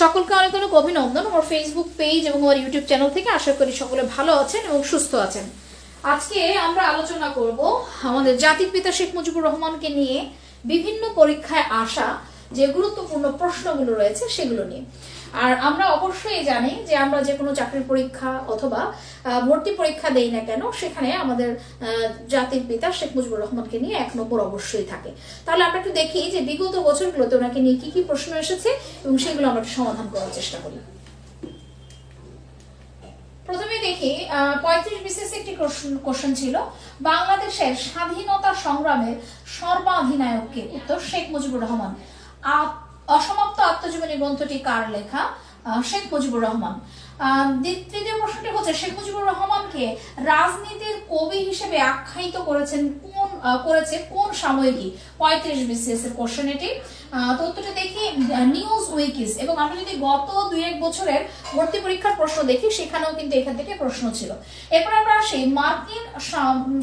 সকলকে অনেক অনেক অভিনন্দন। আমার ফেসবুক পেজ এবং আমার ইউটিউব চ্যানেল থেকে আশা করি সকলে ভালো আছেন এবং সুস্থ আছেন। আজকে আমরা আলোচনা করব আমাদের জাতির পিতা শেখ মুজিবুর রহমানকে নিয়ে বিভিন্ন পরীক্ষায় আসা যে গুরুত্বপূর্ণ প্রশ্নগুলো রয়েছে সেগুলো নিয়ে। আর আমরা অবশ্যই জানি যে আমরা যে কোনো চাকরির পরীক্ষা অথবা ভর্তি পরীক্ষা দেই না কেন, সেখানে আমাদের জাতির পিতা শেখ মুজিবুর রহমানকে নিয়ে এক নম্বর অবশ্যই থাকে। তাহলে আমরা একটু দেখি যে বিগত বছরগুলোতে ওনাকে নিয়ে কি কি প্রশ্ন এসেছে এবং সেগুলো আমরা সমাধান করার চেষ্টা করি। প্রথমে দেখি পঁয়ত্রিশ বিশেষ একটি কোশ্চেন ছিল, বাংলাদেশের স্বাধীনতা সংগ্রামের সর্বাধিনায়ককে উত্তর শেখ মুজিবুর রহমান। অসমাপ্ত আত্মজীবনী গ্রন্থটি কার লেখা? শেখ মুজিবুর রহমান। তৃতীয় প্রশ্নটি হচ্ছে শেখ মুজিবুর রহমানকে রাজনীতির কবি হিসেবে আখ্যায়িত করেছেন কোন করেছে কোন সাময়িকী? পঁয়ত্রিশ বিসিএস এর কোশ্চেন এটি। আহ, তো উত্তরটা দেখি নিউজ উইকিস এবং আমরা যদি গত দুই এক বছরের ভর্তি পরীক্ষার প্রশ্ন দেখি সেখানেও কিন্তু এখান থেকে প্রশ্ন ছিল। এরপর আমরা আসি মার্কিন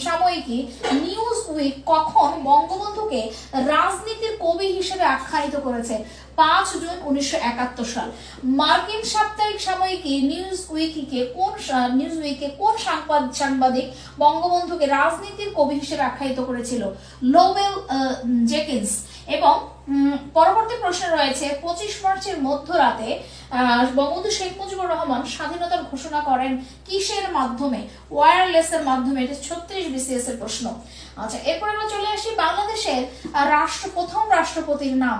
সাময়িকী নিউজ উইক কখন বঙ্গবন্ধুকে রাজনীতির কবি হিসেবে আখ্যায়িত করেছে? পাঁচ জুন উনিশশো একাত্তর সাল। মার্কিন সাপ্তাহিক সাময়িকী নিউজ উইকিকে কোন নিউজ উইকে কোন সাংবাদ- সাংবাদিক বঙ্গবন্ধুকে রাজনীতির কবি হিসেবে আখ্যায়িত করেছিল? লোবেল জেকিন্স এবং পরবর্তী প্রশ্ন রয়েছে, পঁচিশ মার্চের মধ্যরাতে বঙ্গবন্ধু শেখ মুজিবুর রহমান স্বাধীনতার ঘোষণা করেন কিসের মাধ্যমে? ওয়্যারলেসের মাধ্যমে, এটা ছত্রিশ বিসিএস এর প্রশ্ন। আচ্ছা এরপর আমরা চলে আসি বাংলাদেশের রাষ্ট্র, প্রথম রাষ্ট্রপতির নাম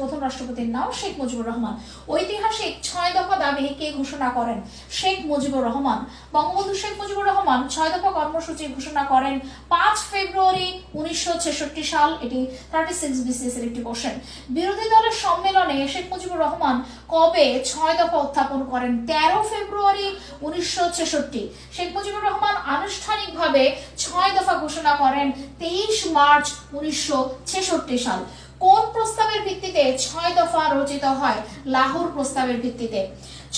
প্রথম রাষ্ট্রপতির নাম শেখ মুজিবুর রহমান। ঐতিহাসিক ছয় দফা দাবি কে ঘোষণা করেন? শেখ মুজিবুর রহমান। বঙ্গবন্ধু শেখ মুজিবুর রহমান ছয় দফা কর্মসূচি ঘোষণা করেন পাঁচ ফেব্রুয়ারি উনিশশো ছেষট্টি সাল। এটি থার্টি সিক্স বিসিএস এর একটি কোশ্চেন বিরোধী দলের সম্মেলনে শেখ মুজিবুর রহমান কবে ছয় দফা উত্থাপন করেন? তেরো ফেব্রুয়ারি উনিশশো ছেষট্টি। শেখ মুজিবুর রহমান আনুষ্ঠানিকভাবে ছয় দফা ঘোষণা করেন তেইশ মার্চ উনিশশো ছেষট্টি সাল। কোন প্রস্তাবের ভিত্তিতে ছয় দফা রচিত হয়? লাহোর প্রস্তাবের ভিত্তিতে।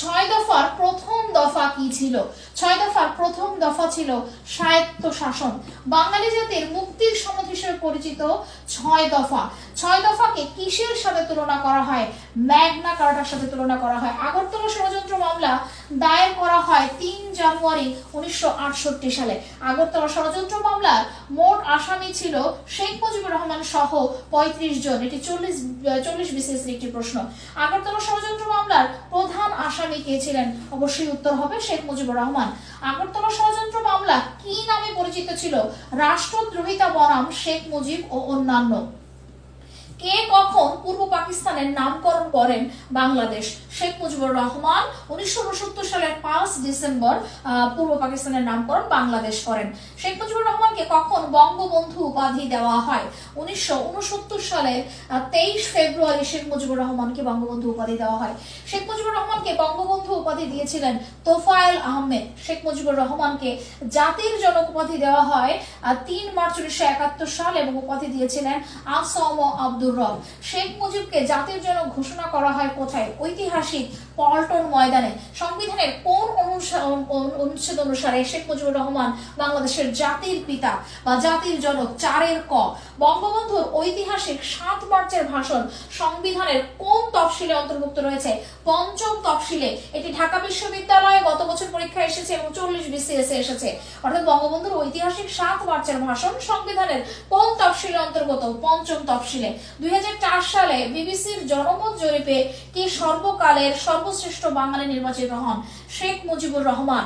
ছয় দফার প্রথম দফা কি ছিল? ছয় দফার প্রথম দফা ছিল স্বায়ত্ত শাসন বাঙালি জাতির মুক্তির সনদ হিসেবে পরিচিত ছয় দফা। ছয় দফাকে কিসের সাথে তুলনা করা হয়? ম্যাগনা কার্টার সাথে তুলনা করা হয়। আগরতলা ষড়যন্ত্র মামলা দায়ের করা হয় তিন জানুয়ারি উনিশশো আটষট্টি সালে। আগরতলা ষড়যন্ত্র মামলার মোট আসামি ছিল শেখ মুজিবুর রহমান সহ পঁয়ত্রিশ জন। এটি চল্লিশ চল্লিশ বিসিএস একটি প্রশ্ন। আগরতলা ষড়যন্ত্র মামলার প্রধান আসামি কে ছিলেন? অবশ্যই উত্তর হবে শেখ মুজিবুর রহমান। আগরতলা ষড়যন্ত্র মামলা কি নামে পরিচিত ছিল? রাষ্ট্রদ্রোহিতা বনাম শেখ মুজিব ও অন্যান্য। কে কখন পূর্ব পাকিস্তানের নামকরণ করেন বাংলাদেশ? শেখ মুজিবুর রহমান উনিশশো সালের পাঁচ ডিসেম্বর পূর্ব পাকিস্তানের নামকরণ বাংলাদেশ করেন। শেখ মুজিবুর রহমানকে কখন বঙ্গবন্ধু উপাধি দেওয়া হয়? উনিশশো সালের তেইশ ফেব্রুয়ারি শেখ মুজিবুর রহমানকে বঙ্গবন্ধু উপাধি দেওয়া হয়। শেখ মুজিবুর রহমানকে বঙ্গবন্ধু উপাধি দিয়েছিলেন তোফায়েল আহমেদ। শেখ মুজিবুর রহমানকে জাতির জনক উপাধি দেওয়া হয় তিন মার্চ উনিশশো একাত্তর সাল এবং উপাধি দিয়েছিলেন আসম আব্দুর রব শেখ মুজিবকে জাতির জন্য ঘোষণা করা হয় কোথায়? ঐতিহাসিক পল্টন ময়দানে। সংবিধানের কোন অনুচ্ছেদ অনুসারে শেখ মুজিবুর রহমান বাংলাদেশের জাতির পিতা বা জাতির জনক চারের ক। বঙ্গবন্ধুর ঐতিহাসিক সাত মার্চের ভাষণ সংবিধানের কোন তফসিলে অন্তর্ভুক্ত রয়েছে? পঞ্চম তফসিলে এটি ঢাকা বিশ্ববিদ্যালয়ে গত বছর পরীক্ষা এসেছে এবং চল্লিশ বিসিএস এসেছে। অর্থাৎ বঙ্গবন্ধুর ঐতিহাসিক সাত মার্চের ভাষণ সংবিধানের কোন তফসিলে অন্তর্গত? পঞ্চম তফসিলে। দুই হাজার চার সালে বিবিসির জনমত জরিপে কি সর্বকালের সর্বশ্রেষ্ঠ বাঙালি নির্বাচিত হন? শেখ মুজিবুর রহমান।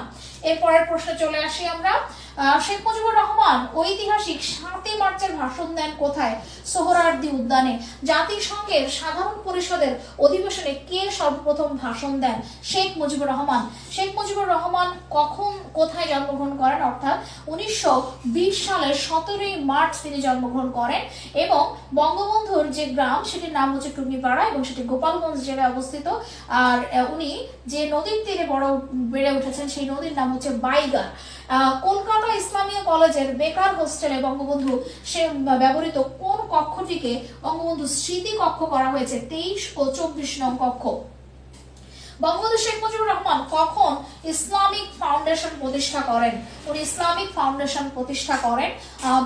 এরপরের প্রশ্নে চলে আসি আমরা। শেখ মুজিবুর রহমান ঐতিহাসিক সাতই মার্চের ভাষণ দেন কোথায়? সোহরার্দি উদ্যানে। জাতিসংঘের সাধারণ পরিষদের অধিবেশনে কে সর্বপ্রথম ভাষণ দেন শেখ মুজিবুর রহমান? শেখ মুজিবুর রহমান কখন কোথায় জন্মগ্রহণ করেন? অর্থাৎ উনিশশো বিশ সালের সতেরোই মার্চ তিনি জন্মগ্রহণ করেন এবং বঙ্গবন্ধুর যে গ্রাম সেটির নাম হচ্ছে টুকনিপাড়া এবং সেটি গোপালগঞ্জ জেলায় অবস্থিত। আর উনি যে নদীর তীরে বড় বেড়ে উঠেছেন সেই নদীর নাম হচ্ছে বাইগার। আহ, কলকাতা ইসলামিয়া কলেজের বেকার হোস্টেলে বঙ্গবন্ধু, সে ব্যবহৃত কোন কক্ষটিকে, বঙ্গবন্ধু স্মৃতি কক্ষ করা হয়েছে? তেইশ ও চব্বিশ নং কক্ষ। বঙ্গবন্ধু শেখ মুজিবুর রহমান কখন ইসলামিক ফাউন্ডেশন প্রতিষ্ঠা করেন? উনি ইসলামিক ফাউন্ডেশন প্রতিষ্ঠা করেন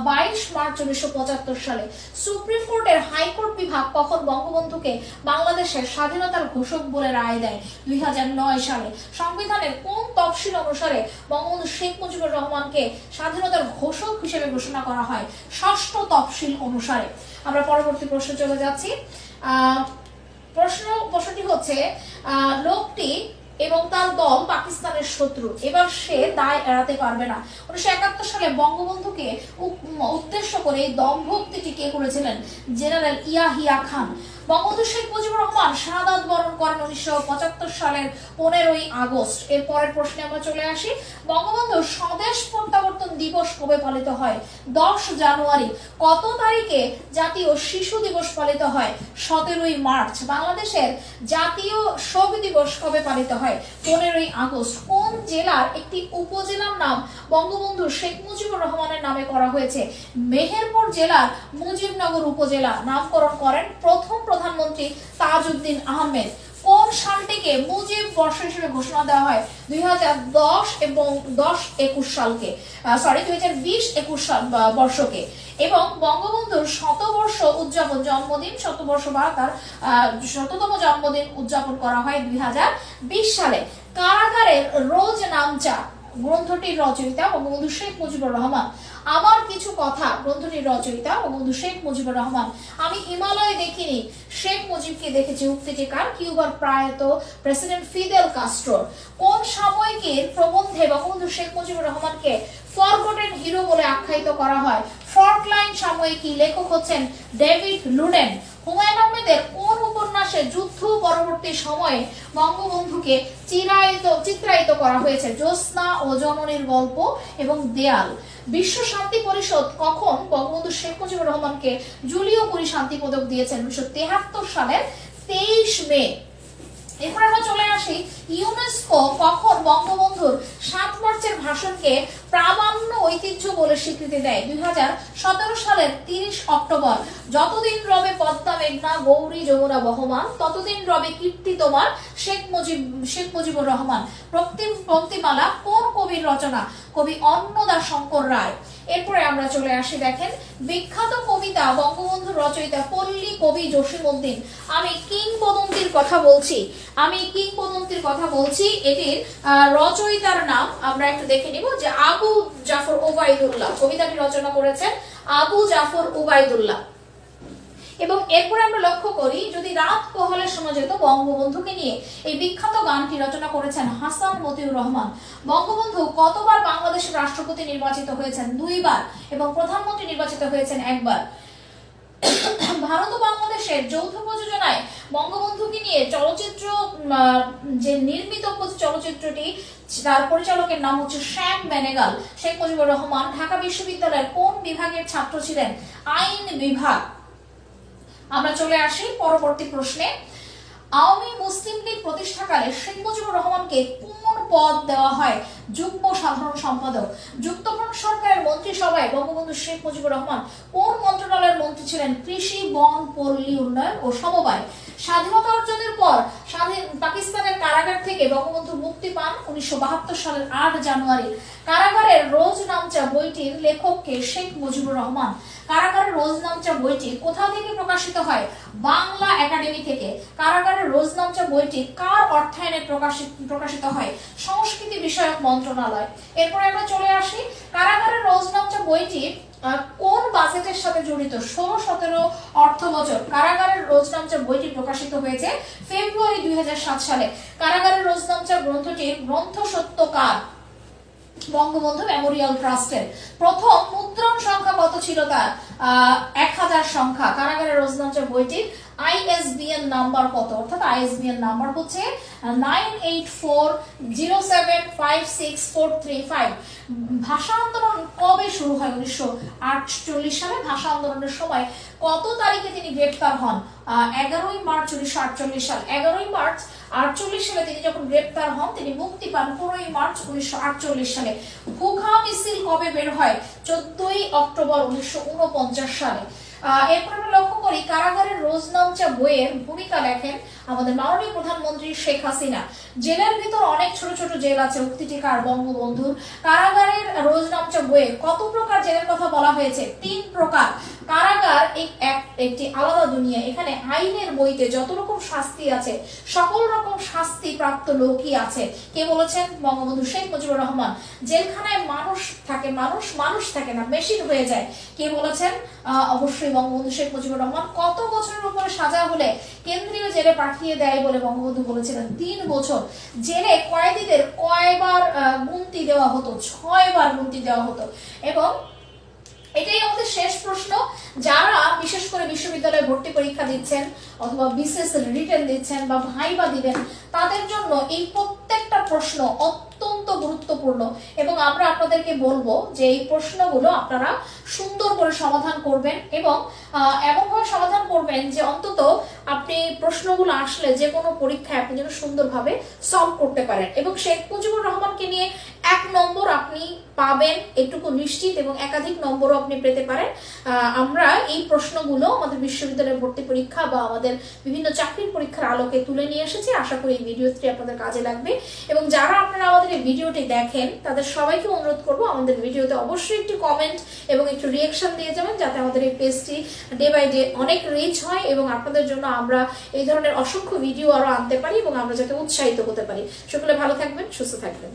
বাইশ মার্চ উনিশশো পঁচাত্তর সালে। সুপ্রিম কোর্টের হাইকোর্ট বিভাগ কখন বঙ্গবন্ধুকে বাংলাদেশের স্বাধীনতার ঘোষক বলে রায় দেয়? দু হাজার নয় সালে। সংবিধানের কোন তফসিল অনুসারে বঙ্গবন্ধু শেখ মুজিবুর রহমানকে স্বাধীনতার ঘোষক হিসেবে ঘোষণা করা হয়? ষষ্ঠ তফসিল অনুসারে। আমরা পরবর্তী প্রশ্নে চলে যাচ্ছি। আহ, প্রশ্ন প্রশ্নটি হচ্ছে লোকটি এবং তার দল পাকিস্তানের শত্রু। এবার সে দায় এড়াতে পারবে না। উনিশশো একাত্তর সালে বঙ্গবন্ধুকে উদ্দেশ্য করে দম্ভক্তিটি কে করেছিলেন? জেনারেল ইয়াহিয়া খান। বঙ্গবন্ধু শেখ মুজিবুর রহমান শাহাদাত বরণ করেন উনিশশো পঁচাত্তর সালের পনেরোই আগস্ট। এর পরের প্রশ্নে আমরা চলে আসি। বঙ্গবন্ধু স্বদেশ প্রত্যাবর্তন দিবস কবে পালিত হয়? দশ জানুয়ারি। কত তারিখে জাতীয় শিশু দিবস পালিত হয়? সতেরোই মার্চ। বাংলাদেশের জাতীয় শোক দিবস কবে পালিত হয়? পনেরোই আগস্ট। কোন জেলার একটি উপজেলার নাম বঙ্গবন্ধু শেখ মুজিবুর রহমানের নামে করা হয়েছে? মেহেরপুর জেলার মুজিবনগর উপজেলা। নামকরণ করেন প্রথম প্রধানমন্ত্রী তাজউদ্দিন আহমেদ। কোন সালটিকে মুজিব বর্ষ হিসেবে ঘোষণা দেওয়া হয়? দুই হাজার দশ এবং দশ একুশ সালকে। সরি দুই হাজার বিশ একুশ সাল বর্ষকে। এবং বঙ্গবন্ধুর শতবর্ষ উদযাপন, জন্মদিন শতবর্ষ বা তার শততম জন্মদিন উদযাপন করা হয় দুই হাজার বিশ সালে। কারাগারের রোজ নামচা গ্রন্থটির রচয়িতা বঙ্গবন্ধু শেখ মুজিবুর রহমান। আমার কিছু কথা গ্রন্থটির রচয়িতা বঙ্গবন্ধু শেখ মুজিবুর রহমান। আমি হিমালয়ে দেখিনি। শেখ মুজিবকে দেখেছি উক্তিটি কার কিউবার প্রায়ত প্রেসিডেন্ট ফিদেল কাস্ট্রোর কোন সাময়িকীর প্রবন্ধে বঙ্গবন্ধু শেখ মুজিবুর রহমানকে ফরগটেন হিরো বলে আখ্যায়িত করা হয়? ফ্রন্টলাইন সাময়িকী লেখক হচ্ছেন ডেভিড লুডেন। হুমায়ুন আহমেদের কোন উপন্যাসে যুদ্ধ পরবর্তী সময়ে বঙ্গবন্ধুকে চিরায়িত, চিত্রায়িত করা হয়েছে। জ্যোৎস্না ও জননীর গল্প এবং দেয়াল। বিশ্ব শান্তি পরিষদ কখন বঙ্গবন্ধু শেখ মুজিবুর রহমানকে জুলিও কুরি শান্তি পদক দিয়েছেন? উনিশশো তেহাত্তর সালের তেইশ মে। এরপর আমরা চলে আসি। ইউনেস্কো কখন বঙ্গবন্ধুর সাত মার্চের ভাষণকে প্রামাণ্য ঐতিহ্য বলে স্বীকৃতি দেয়। দুই হাজার সতেরো সালের তিরিশ অক্টোবর, যতদিন রবে পদ্মা মেঘনা, গৌরী, যমুনা বহমান, ততদিন রবে কীর্তি তোমার, শেখ মুজিব, শেখ মুজিবুর রহমান। প্রক্তি পঙ্ক্তিমালা কোন কবির রচনা? কবি অন্নদা শঙ্কর রায়। এরপরে আমরা চলে আসি, দেখেন, বিখ্যাত কবিতা বঙ্গবন্ধুর রচয়িতা পল্লী কবি জসিমউদ্দিন। আমি কিংবদন্তির কথা বলছি, আমি কিংবদন্তির কথা বলছি, এটির রচয়িতার নাম আমরা একটু দেখে নিব, যে আবু জাফর ওবায়দুল্লাহ। কবিতাটি রচনা করেছেন আবু জাফর ওবায়দুল্লাহ। এবং এরপরে আমরা লক্ষ্য করি, যদি রাত পোহলের সময় যেত, বঙ্গবন্ধুকে নিয়ে এই বিখ্যাত গানটি রচনা করেছেন হাসান মতিউর রহমান। বঙ্গবন্ধু কতবার বাংলাদেশের রাষ্ট্রপতি নির্বাচিত হয়েছেন? দুইবার। এবং প্রধানমন্ত্রী নির্বাচিত হয়েছেন একবার। ভারত ও বাংলাদেশের যৌথ প্রযোজনায় বঙ্গবন্ধুকে নিয়ে চলচ্চিত্র যে নির্মিত চলচ্চিত্রটি, তার পরিচালকের নাম হচ্ছে শ্যাম বেনেগাল। শেখ মুজিবুর রহমান ঢাকা বিশ্ববিদ্যালয়ের কোন বিভাগের ছাত্র ছিলেন? আইন বিভাগ। আমরা চলে আসি পরবর্তী প্রশ্নে। আওয়ামী মুসলিম লীগ প্রতিষ্ঠাকালে শেখ মুজিবুর রহমানকে কোন পদ দেওয়া হয়? যুগ্ম সাধারণ সম্পাদক, যুক্তফ্রন্ট সরকারের মন্ত্রিসভায় বঙ্গবন্ধু শেখ মুজিবুর রহমান কোন মন্ত্রণালয়ের মন্ত্রী ছিলেন? কৃষি, বন, পল্লী উন্নয়ন ও সমবায়। স্বাধীনতা অর্জনের পর স্বাধীন পাকিস্তানের কারাগার থেকে বঙ্গবন্ধু মুক্তি পান উনিশশো বাহাত্তর সালের আট জানুয়ারি। কারাগারের রোজ নামচা বইটির লেখককে শেখ মুজিবুর রহমান। কারাগারের রোজ নামচা বইটি কোথা থেকে প্রকাশিত হয়? বাংলা একাডেমি থেকে। কারাগারের রোজ নামচা বইটি কার অর্থায়নে প্রকাশিত প্রকাশিত হয়? সংস্কৃতি বিষয়ক মন্ত্রণালয়। এরপরে আমরা চলে আসি কারাগারের রোজ নামচা বইটি কোন বাজেটের সাথে জড়িত? ষোলো, সতেরো, অর্থ বছর। কারাগারের রোজ নামচা বইটি প্রকাশিত হয়েছে ফেব্রুয়ারি দুই হাজার সাত সালে। কারাগারের রোজ নামচা গ্রন্থটির গ্রন্থ সত্যকার, বঙ্গবন্ধু মেমোরিয়াল ট্রাস্টের। প্রথম মুদ্রণ সংখ্যা কত ছিল তার? এক হাজার সংখ্যা। কারাগারের রোজনামচার বইটির আইএসবিএন নাম্বার কত? অর্থাৎ আইএসবিএন নাম্বার হচ্ছে nine eight four zero seven five six four three five. ভাষা আন্দোলন কবে শুরু হয় উনিশশো আটচল্লিশ সালে? ভাষা আন্দোলনের সময় কত তারিখে তিনি গ্রেপ্তার হন? এগারোই মার্চ উনিশশো আটচল্লিশ সাল। এগারোই মার্চ আটচল্লিশ সালে তিনি যখন গ্রেপ্তার হন, তিনি মুক্তি পান পনেরোই মার্চ উনিশশো আটচল্লিশ সালে। ভুখা মিছিল কবে বের হয়? চোদ্দই অক্টোবর উনিশশো উনপঞ্চাশ সালে। আহ, এরপর আমরা লক্ষ্য করি কারাগারের রোজ নামচা বইয়ের ভূমিকা লেখেন আমাদের মাননীয় প্রধানমন্ত্রী শেখ হাসিনা। জেলের ভিতর অনেক ছোট ছোট জেল আছে উক্তিটিকার বঙ্গবন্ধুর। কারাগারের রোজ নামচা বইয়ে কত প্রকার জেলের কথা বলা হয়েছে? তিন প্রকার। কারাগার এক- এক- একটি আলাদা দুনিয়া। এখানে আইনের বইতে যত রকম শাস্তি আছে, সকল রকম শাস্তি প্রাপ্ত লোকই আছে। কে বলেছেন? বঙ্গবন্ধু শেখ মুজিবুর রহমান। জেলখানায় মানুষ থাকে, মানুষ মানুষ থাকে না, মেশিন হয়ে যায়। কে বলেছেন? অবশ্যই বঙ্গবন্ধু শেখ মুজিবুর রহমান। কত বছরের উপরে সাজা হলে কেন্দ্রীয় জেলে পাঠিয়ে দেয় বলে বঙ্গবন্ধু বলেছিলেন তিন বছর। জেলে কয়েদিদের কয়বার গুনতি দেওয়া হতো, ছয়বার গুনতি দেওয়া হতো। এবং এটাই আমাদের শেষ প্রশ্ন। যারা বিশেষ করে বিশ্ববিদ্যালয়ে ভর্তি পরীক্ষা দিচ্ছেন অথবা বিশেষ রিটেন দিচ্ছেন বা ভাইবা দিবেন, তাদের জন্য এই প্রত্যেকটা প্রশ্ন অত্যন্ত গুরুত্বপূর্ণ এবং আমরা আপনাদেরকে বলব যে এই প্রশ্নগুলো আপনারা সুন্দর করে সমাধান করবেন এবং এমনভাবে সমাধান করবেন যে অন্তত আপনি প্রশ্নগুলো আসলে যে কোনো পরীক্ষায় আপনি যেন সুন্দরভাবে সলভ করতে পারেন। এবং শেখ মুজিবুর রহমানকে নিয়ে এক নম্বর আপনি পাবেন এটুকু নিশ্চিত এবং একাধিক নম্বরও আপনি পেতে পারেন। আমরা এই প্রশ্নগুলো আমাদের বিশ্ববিদ্যালয়ের ভর্তি পরীক্ষা বা আমাদের বিভিন্ন চাকরির পরীক্ষার আলোকে তুলে নিয়ে এসেছি। আশা করি এই ভিডিওটি আপনাদের কাজে লাগবে। এবং যারা আপনারা আমাদের এই ভিডিওটি দেখেন, তাদের সবাইকে অনুরোধ করব আমাদের ভিডিওতে অবশ্যই একটি কমেন্ট এবং একটু রিয়েকশন দিয়ে যাবেন, যাতে আমাদের এই পেজটি ডে বাই ডে অনেক রিচ হয় এবং আপনাদের জন্য আমরা এই ধরনের অসংখ্য ভিডিও আরও আনতে পারি এবং আমরা যাতে উৎসাহিত হতে পারি। সকলে ভালো থাকবেন, সুস্থ থাকবেন।